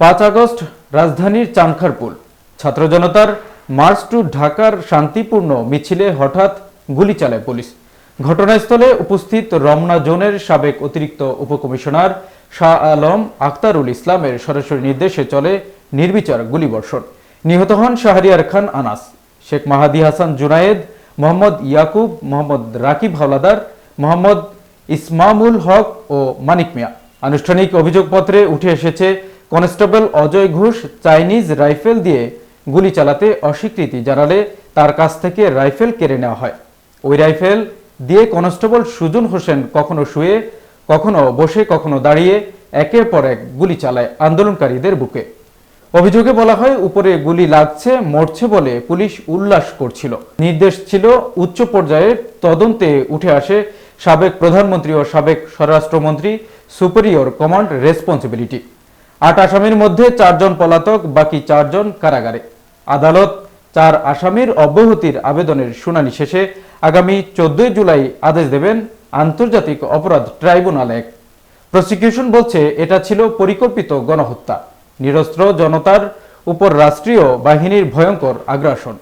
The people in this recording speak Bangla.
পাঁচ আগস্ট, রাজধানীর চানখারপুল। ছাত্র জনতার মার্চ টু ঢাকার শান্তিপূর্ণ মিছিলে হঠাৎ গুলি চালায় পুলিশ। ঘটনাস্থলে উপস্থিত রমনা জোনের সাবেক অতিরিক্ত উপকমিশনার শাহ আলম আখতারুল ইসলামের সরাসরি নির্দেশে চলে নির্বিচার গুলিবর্ষণ নিহত হন শাহরিয়ার খান আনাস, শেখ মাহাদি হাসান জুনায়েদ, মোহাম্মদ ইয়াকুব, মোহাম্মদ রাকিব হাওলাদার, মোহাম্মদ ইসমামুল হক ও মানিক মিয়া। আনুষ্ঠানিক অভিযোগপত্রে উঠে এসেছে constable Ajay Ghosh Chinese rifle দিয়ে গুলি চালাতে অস্বীকৃতি জানালে তার কাছ থেকে রাইফেল কেড়ে নেওয়া হয়। ওই রাইফেল দিয়ে কনস্টেবল সুজন হোসেন কখনো শুয়ে, কখনো বসে, কখনো দাঁড়িয়ে একের পর এক গুলি চালায় আন্দোলনকারীদের বুকে। অভিযোগে বলা হয়, উপরে গুলি লাগছে, মরছে বলে পুলিশ উল্লাস করছিল। নির্দেশ ছিল, উচ্চ পর্যায়ের তদন্তে উঠে আসে সাবেক প্রধানমন্ত্রী ও সাবেক স্বরাষ্ট্রমন্ত্রী সুপেরিয়র কমান্ড রেসপন্সিবিলিটি। আট আসামির মধ্যে চারজন পলাতক, বাকি চারজন কারাগারে। আদালত চার আসামির অব্যাহতির আবেদনের শুনানি শেষে আগামী চোদ্দই জুলাই আদেশ দেবেন আন্তর্জাতিক অপরাধ ট্রাইব্যুনাল। এক প্রসিকিউশন বলছে, এটা ছিল পরিকল্পিত গণহত্যা। নিরস্ত্র জনতার উপর রাষ্ট্রীয় বাহিনীর ভয়ঙ্কর আগ্রাসন।